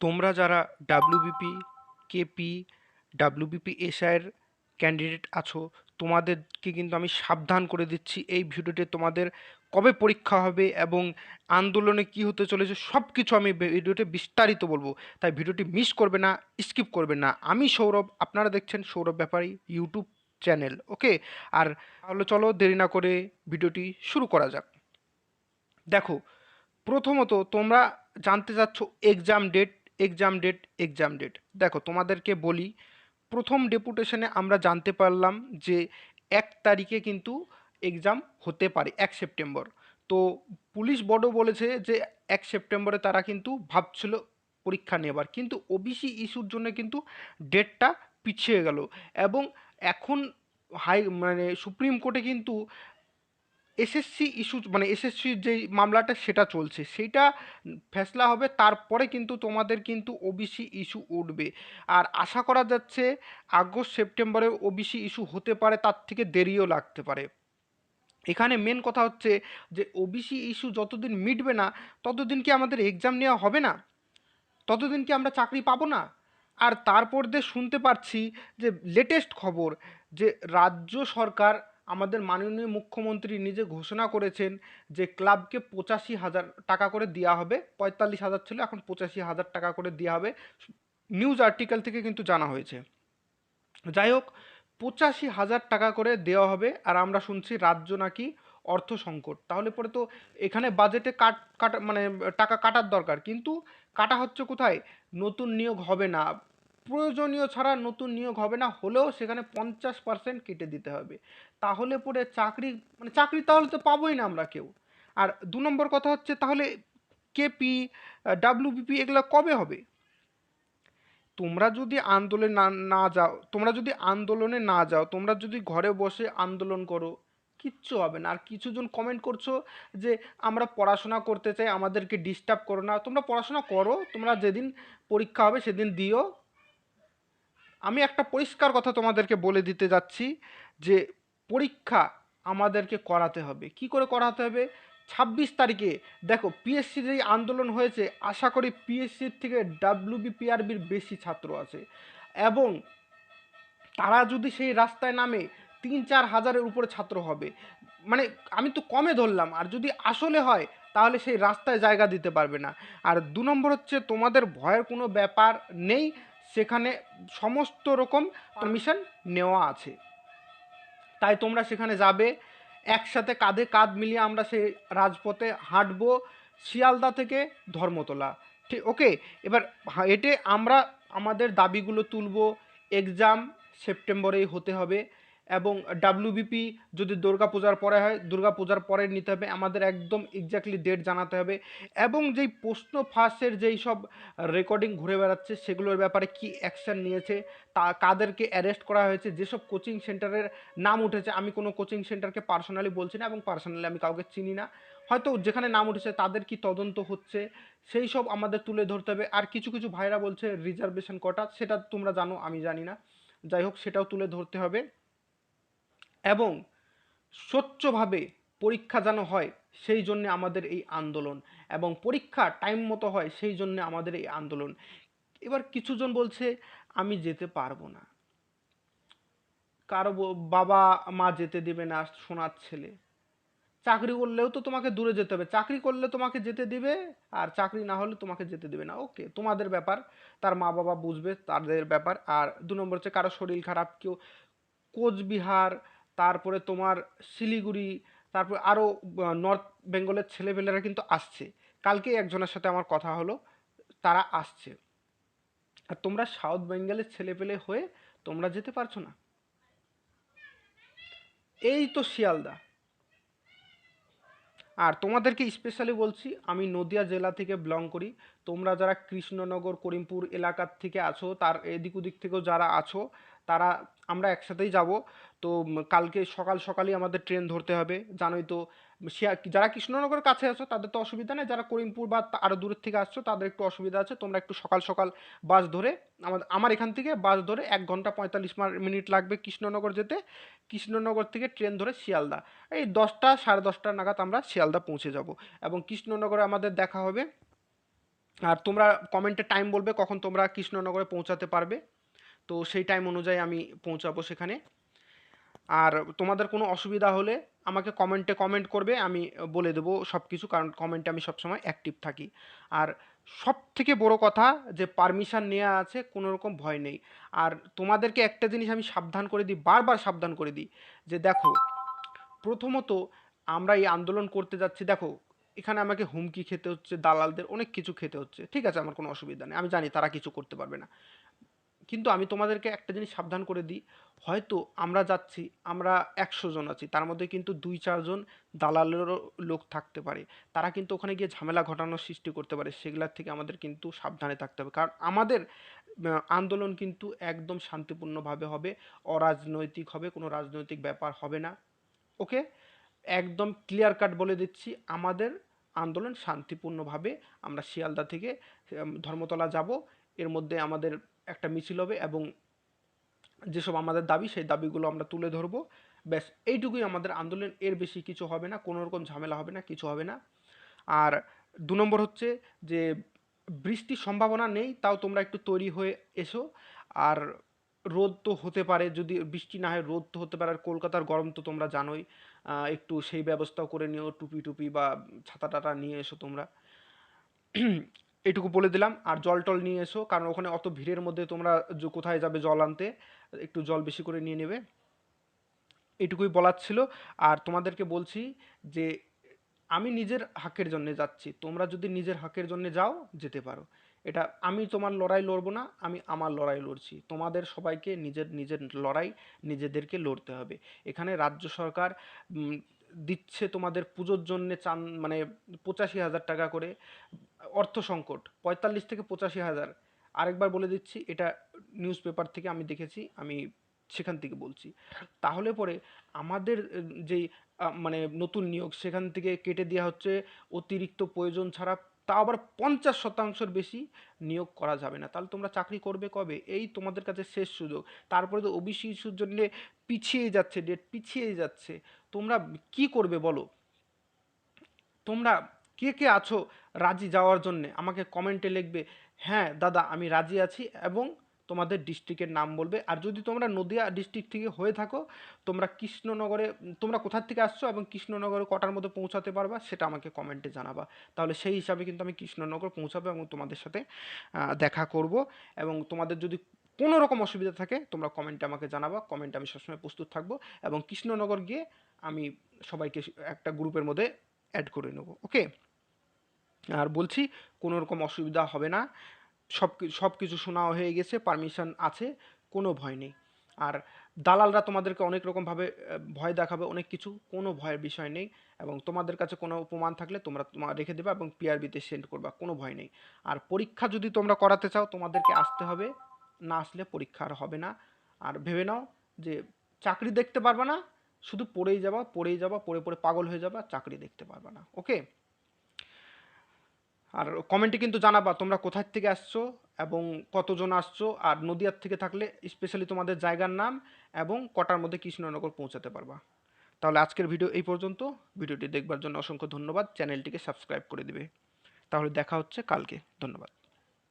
তোমরা যারা WBP KP WBP এসআইয়ের ক্যান্ডিডেট আছো, তোমাদেরকে কিন্তু আমি সাবধান করে দিচ্ছি এই ভিডিওতে তোমাদের কবে পরীক্ষা হবে এবং আন্দোলনে কি হতে চলেছে সব কিছু আমি ভিডিওতে বিস্তারিত বলব। তাই ভিডিওটি মিস করবে না স্কিপ করবে না। আমি সৌরভ, আপনারা দেখছেন Sourav Bepari YouTube channel okay আর তাহলে চলো দেরি না করে ভিডিওটি শুরু করা যাক। দেখো, প্রথমত তোমরা জানতে চাচ্ছ exam date exam date exam date দেখো, তোমাদেরকে বলি, প্রথম ডেপুটেশনে আমরা জানতে পারলাম যে এক তারিখে কিন্তু এক্সাম হতে পারে, এক সেপ্টেম্বর। তো পুলিশ বোর্ডও বলেছে যে এক সেপ্টেম্বরে তারা কিন্তু ভাবছিল পরীক্ষা নেবার। কিন্তু ওবিসি ইস্যুর জন্য কিন্তু ডেটটা পিছিয়ে গেল। এবং এখন হাই মানে সুপ্রিম কোর্টে কিন্তু এসএসসি ইস্যু মানে এসএসসির যে মামলাটা সেটা চলছে সেইটা ফেসলা হবে, তারপরে কিন্তু তোমাদের কিন্তু ওবিসি ইস্যু উঠবে। আর আশা করা যাচ্ছে আগস্ট সেপ্টেম্বরে ওবিসি ইস্যু হতে পারে, তার থেকে দেরিও লাগতে পারে। এখানে মেন কথা হচ্ছে যে ওবিসি ইস্যু যতদিন মিটবে না, ততদিন কি আমাদের এক্সাম নেওয়া হবে না? ততদিন কি আমরা চাকরি পাবো না? আর তারপর দিয়ে শুনতে পারছি যে লেটেস্ট খবর যে, রাজ্য সরকার আমাদের মাননীয় মুখ্যমন্ত্রী নিজে ঘোষণা করেছেন যে ক্লাবকে পঁচাশি হাজার টাকা করে দেওয়া হবে, পঁয়তাল্লিশ হাজার ছিল, এখন পঁচাশি হাজার টাকা করে দেওয়া হবে। নিউজ আর্টিকেল থেকে কিন্তু জানা হয়েছে। যাই হোক, পঁচাশি হাজার টাকা করে দেওয়া হবে, আর আমরা শুনছি রাজ্য নাকি অর্থ সংকট। তাহলে পরে তো এখানে বাজেটে কাট, কাটা মানে টাকা কাটার দরকার। কিন্তু কাটা হচ্ছে কোথায়? নতুন নিয়োগ হবে না। প্রয়োজনীয় ছাড়া নতুন নিয়োগ হবে না, হলেও সেখানে পঞ্চাশ পার্সেন্ট কেটে দিতে হবে। তাহলে পরে চাকরি মানে চাকরি তাহলে তো পাবোই না আমরা কেউ। আর দু নম্বর কথা হচ্ছে তাহলে কেপি ডাব্লিউবিপি এগুলো কবে হবে? তোমরা যদি আন্দোলনে না না যাও, তোমরা যদি আন্দোলনে না যাও, তোমরা যদি ঘরে বসে আন্দোলন করো, কিচ্ছু হবে না। আর কিছুজন কমেন্ট করছ যে, আমরা পড়াশোনা করতে চাই, আমাদেরকে ডিস্টার্ব করো না। তোমরা পড়াশোনা করো, তোমরা যেদিন পরীক্ষা হবে, সেদিন দিও। আমি একটা পরিষ্কার কথা তোমাদেরকে বলে দিতে যাচ্ছি যে পরীক্ষা আমাদেরকে করাতে হবে। কি করে করাতে হবে? ছাব্বিশ তারিখে, দেখো পিএসসি যেই আন্দোলন হয়েছে, আশা করি পিএসসির থেকে ডাব্লিউবিপিআরবির বেশি ছাত্র আছে। এবং তারা যদি সেই রাস্তায় নামে, তিন চার হাজারের উপরে ছাত্র হবে। মানে আমি তো কমে ধরলাম, আর যদি আসলে হয়, তাহলে সেই রাস্তায় জায়গা দিতে পারবে না। আর দু নম্বর হচ্ছে, তোমাদের ভয়ের কোনো ব্যাপার নেই। সেখানে সমস্ত রকম পারমিশন নেওয়া আছে। তাই তোমরা সেখানে যাবে, একসাথে কাঁধে কাঁধ মিলিয়ে আমরা সেই রাজপথে হাঁটবো, শিয়ালদা থেকে ধর্মতলা। ঠিক, ওকে? এবার এটে আমরা আমাদের দাবিগুলো তুলব এক্সাম সেপ্টেম্বরেই হতে হবে। এবং ডাব্লিউবিপি যদি দুর্গা পূজার পরে হয়, দুর্গা পূজার পরে নিতে হবে, আমাদের একদম এক্স্যাক্টলি ডেট জানাতে হবে। এবং যেই প্রশ্ন ফাঁসের যেই সব রেকর্ডিং ঘুরে বেড়াচ্ছে, সেগুলোর ব্যাপারে কি অ্যাকশান নিয়েছে, তা কাদেরকে অ্যারেস্ট করা হয়েছে, যেসব কোচিং সেন্টারের নাম উঠেছে, আমি কোনো কোচিং সেন্টারকে পার্সোনালি বলছি না এবং পার্সোনালি আমি কাউকে চিনি না। হয়তো যেখানে নাম উঠেছে, তাদের কি তদন্ত হচ্ছে, সেই সব আমাদের তুলে ধরতে হবে। আর কিছু কিছু ভাইরা বলছে রিজার্ভেশন কটা, সেটা তোমরা জানো, আমি জানি না। যাই হোক, সেটাও তুলে ধরতে হবে। এবং স্বচ্ছভাবে পরীক্ষা যেন হয়, সেই জন্য আমাদের এই আন্দোলন এবং পরীক্ষা টাইম মতো হয়, সেই জন্য আমাদের এই আন্দোলন। এবার কিছুজন বলছে, আমি যেতে পারব না। কারও বাবা, মা যেতে দেবে না, সোনার ছেলে। চাকরি করলেও তো তোমাকে দূরে যেতে হবে। চাকরি করলে তোমাকে যেতে দিবে, আর চাকরি না হলে তোমাকে যেতে দেবে না। ওকে, তোমাদের ব্যাপার। তার মা বাবা বুঝবে, তাদের ব্যাপার। আর দু নম্বর হচ্ছে, কারও শরীর খারাপ, কেউ কোচবিহার তারপরে তোমার শিলিগুড়ি, তারপর আরও নর্থ বেঙ্গলের ছেলেপেলেরা কিন্তু আসছে। কালকেই একজনের সাথে আমার কথা হলো, তারা আসছে। আর তোমরা সাউথ বেঙ্গলের ছেলেপেলে হয়ে তোমরা যেতে পারছ না। এই তো শিয়ালদা। আর তোমাদেরকে স্পেশালি বলছি, আমি নদিয়া জেলা থেকে বিলং করি। তোমরা যারা কৃষ্ণনগর, করিমপুর এলাকার থেকে আছো, তার এদিক ওদিক থেকেও যারা আছো তারা, আমরা একসাথেই যাব। তো কালকে সকাল সকালই আমাদের ট্রেন ধরতে হবে। জানোই তো যারা কৃষ্ণনগরের কাছে আছো, তাদের তো অসুবিধা নেই। যারা করিমপুর বা আরও দূরের থেকে আসছো, তাদের একটু অসুবিধা আছে। তোমরা একটু সকাল সকাল বাস ধরে আমাদের আমার এখান থেকে বাস ধরে এক ঘণ্টা পঁয়তাল্লিশ মিনিট লাগবে কৃষ্ণনগর যেতে। কৃষ্ণনগর থেকে ট্রেন ধরে শিয়ালদা। এই দশটা, সাড়ে দশটা নাগাদ আমরা শিয়ালদা পৌঁছে যাব। এবং কৃষ্ণনগরে আমাদের দেখা হবে। আর তোমরা কমেন্টে টাইম বলবে কখন তোমরা কৃষ্ণনগরে পৌঁছাতে পারবে। তো সেই টাইম অনুযায়ী আমি পৌঁছাবো সেখানে। আর তোমাদের কোনো অসুবিধা হলে আমাকে কমেন্টে কমেন্ট করবে, আমি বলে দেবো সব কিছু কারণ কমেন্টে আমি সবসময় অ্যাক্টিভ থাকি। আর সব থেকে বড় কথা যে পারমিশন নেওয়া আছে কোনো রকম ভয় নেই। আর তোমাদেরকে একটা জিনিস আমি সাবধান করে দিই, বারবার সাবধান করে দিই, যে দেখো, প্রথমত আমরা এই আন্দোলন করতে যাচ্ছি, দেখো, এখানে আমাকে হুমকি খেতে হচ্ছে, দালালদের অনেক কিছু খেতে হচ্ছে, ঠিক আছে, আমার কোনো অসুবিধা নেই, আমি জানি তারা কিছু করতে পারবে না। কিন্তু আমি তোমাদেরকে একটা জিনিস সাবধান করে দিই। হয়তো আমরা যাচ্ছি, আমরা একশো জন আছি, তার মধ্যে কিন্তু দুই চারজন দালালেরও লোক থাকতে পারে। তারা কিন্তু ওখানে গিয়ে ঝামেলা ঘটানোর সৃষ্টি করতে পারে, সেগুলার থেকে আমাদের কিন্তু সাবধানে থাকতে হবে। কারণ আমাদের আন্দোলন কিন্তু একদম শান্তিপূর্ণভাবে হবে, অরাজনৈতিক হবে, কোনো রাজনৈতিক ব্যাপার হবে না। ওকে? একদম ক্লিয়ার কাট বলে দিচ্ছি, আমাদের আন্দোলন শান্তিপূর্ণভাবে আমরা শিয়ালদা থেকে ধর্মতলা যাব। এর মধ্যে আমাদের একটা মিছিল হবে এবং যেসব আমাদের দাবি, সেই দাবিগুলো আমরা তুলে ধরবো। ব্যাস, এইটুকুই আমাদের আন্দোলন। এর বেশি কিছু হবে না, কোনো রকম ঝামেলা হবে না, কিছু হবে না। আর দু নম্বর হচ্ছে যে, বৃষ্টির সম্ভাবনা নেই, তাও তোমরা একটু তৈরি হয়ে এসো। আর রোদ তো হতে পারে, যদি বৃষ্টি না হয় রোদ তো হতে পারে। আর কলকাতার গরম তো তোমরা জানোই একটু সেই ব্যবস্থাও করে নিও টুপি টুপি বা ছাতা টাতা নিয়ে এসো তোমরা। এটুকু বলে দিলাম। আর জল টল নিয়ে এসো, কারণ ওখানে অত ভিড়ের মধ্যে তোমরা কোথায় যাবে জল আনতে, একটু জল বেশি করে নিয়ে নেবে। এটুকুই বলার ছিল। আর তোমাদেরকে বলছি যে, আমি নিজের হাকের জন্য যাচ্ছি। তোমরা যদি নিজের হাকের জন্য যাও, যেতে পারো। এটা আমি তোমার লড়াই লড়বো না, আমি আমার লড়াই লড়ছি। তোমাদের সবাইকে নিজের নিজের লড়াই, নিজেদেরকে লড়তে হবে। এখানে রাজ্য সরকার দিচ্ছে তোমাদের পুজোর জন্যে চান মানে পঁচাশি হাজার টাকা করে। অর্থ সংকট, পঁয়তাল্লিশ থেকে পঁচাশি হাজার। আরেকবার বলে দিচ্ছি, এটা নিউজ পেপার থেকে আমি দেখেছি, আমি সেখান থেকে বলছি। তাহলে পরে আমাদের যেই মানে নতুন নিয়োগ, সেখান থেকে কেটে দেওয়া হচ্ছে, অতিরিক্ত প্রয়োজন ছাড়া তা আবার পঞ্চাশ শতাংশের বেশি নিয়োগ করা যাবে না। তাহলে তোমরা চাকরি করবে কবে? এই তোমাদের কাছে শেষ সুযোগ। তারপরে তো ওবিসি ইস্যুর জন্য পিছিয়ে যাচ্ছে, ডেট পিছিয়ে যাচ্ছে। তোমরা কি করবে বলো? তোমরা কে কে আছো? রাজি যাওয়ার জন্য আমাকে কমেন্টে লিখবে হ্যাঁ দাদা, আমি রাজি আছি এবং তোমাদের ডিস্ট্রিক্টের নাম বলবে। আর যদি তোমরা নদিয়া ডিস্ট্রিক্ট থেকে হয়ে থাকো, তোমরা কৃষ্ণনগরে, তোমরা কোথার থেকে আসছো এবং কৃষ্ণনগরে কটার মধ্যে পৌঁছাতে পারবা, সেটা আমাকে কমেন্টে জানাবা। তাহলে সেই হিসাবে কিন্তু আমি কৃষ্ণনগর পৌঁছাবো এবং তোমাদের সাথে দেখা করব এবং তোমাদের যদি কোনো রকম অসুবিধা থাকে, তোমরা কমেন্টে আমাকে জানাবা। কমেন্টে আমি সবসময় প্রস্তুত থাকব এবং কৃষ্ণনগর গিয়ে আমি সবাইকে একটা গ্রুপের মধ্যে অ্যাড করে নেব। ওকে? আর বলছি কোনো রকম অসুবিধা হবে না। সব সব কিছু শোনাও হয়ে গেছে পারমিশন আছে, কোনো ভয় নেই। আর দালালরা তোমাদেরকে অনেক রকমভাবে ভয় দেখাবে, অনেক কিছু, কোনো ভয়ের বিষয় নেই। এবং তোমাদের কাছে কোনো প্রমাণ থাকলে তোমরা তোমার রেখে দেবে এবং পিআরবিতে সেন্ড করবা, কোনো ভয় নেই। আর পরীক্ষা যদি তোমরা করাতে চাও, তোমাদেরকে আসতে হবে। না আসলে পরীক্ষা আর হবে না। আর ভেবে নাও যে চাকরি দেখতে পারবা না, শুধু পড়েই যাবা পড়েই যাবা, পড়ে পড়ে পাগল হয়ে যাবা, চাকরি দেখতে পারবা না। ওকে আর কমেন্টে কিন্তু জানাবা তোমরা কোথার থেকে আসছো এবং কতজন আসছো আর নদিয়ার থেকে থাকলে স্পেশালি তোমাদের জায়গার নাম এবং কটার মধ্যে কৃষ্ণনগর পৌঁছাতে পারবা। তাহলে আজকের ভিডিও এই পর্যন্ত। ভিডিওটি দেখবার জন্য অসংখ্য ধন্যবাদ। চ্যানেলটিকে সাবস্ক্রাইব করে দিবে। তাহলে দেখা হচ্ছে কালকে। ধন্যবাদ।